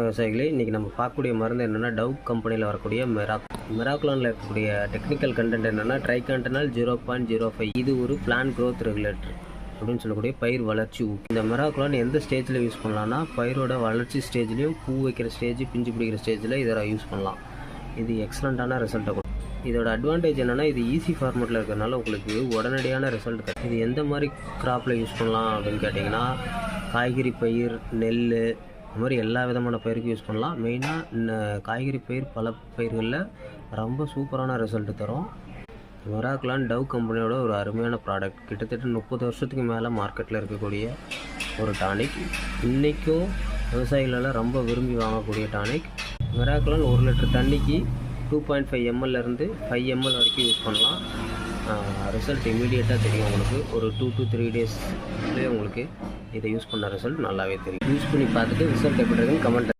விவசாயிகளே இன்றைக்கி நம்ம பார்க்கக்கூடிய மருந்து என்னென்னா டவ் கம்பெனியில் வரக்கூடிய மெராக். மெராக்லானில் இருக்கக்கூடிய டெக்னிக்கல் கண்டென்ட் என்னென்னா triacontanol zero point zero five இது ஒரு பிளான் க்ரோத் ரெகுலேட்டர் அப்படின்னு சொல்லக்கூடிய பயிர் வளர்ச்சி ஊக்கி. இந்த மெராக்லான் எந்த ஸ்டேஜில் யூஸ் பண்ணலாம்னா பயிரோட வளர்ச்சி ஸ்டேஜ்லேயும் பூ வைக்கிற ஸ்டேஜ் பிஞ்சு பிடிக்கிற ஸ்டேஜில் இதை யூஸ் பண்ணலாம். இது எக்ஸலண்ட்டான ரிசல்ட்டை கொடுக்கும். இதோட அட்வான்டேஜ் என்னென்னா இது ஈஸி ஃபார்மேட்டில் இருக்கிறனால உங்களுக்கு உடனடியான ரிசல்ட் கிடைக்கும் இது எந்த மாதிரி க்ராப்பில் யூஸ் பண்ணலாம் அப்படின்னு கேட்டிங்கன்னா காய்கறி பயிர் நெல் இந்த மாதிரி எல்லா விதமான பயிருக்கும் யூஸ் பண்ணலாம். மெயினாக காய்கறி பயிர் பல பயிர்களில் ரொம்ப சூப்பரான ரிசல்ட் தரும். மெராக்லான் டவ் கம்பெனியோட ஒரு அருமையான ப்ராடக்ட் கிட்டத்தட்ட முப்பது வருஷத்துக்கு மேலே மார்க்கெட்டில் இருக்கக்கூடிய ஒரு டானிக் இன்றைக்கும் விவசாயிகளெல்லாம் ரொம்ப விரும்பி வாங்கக்கூடிய டானிக் மெராக்லான் ஒரு லிட்டர் தண்ணிக்கு டூ பாயிண்ட் ஃபைவ் எம்எல்லேருந்து ஃபைவ் எம்எல் வரைக்கும் யூஸ் பண்ணலாம். ரிசல்ட் இமீடியட்டாக தெரியும் உங்களுக்கு. ஒரு டூ டு த்ரீ டேஸ்லேயே உங்களுக்கு இதை யூஸ் பண்ண ரிசல்ட் நல்லாவே தெரியும். யூஸ் பண்ணி பார்த்துட்டு ரிசல்ட் எப்படி இருக்குன்னு கமெண்ட்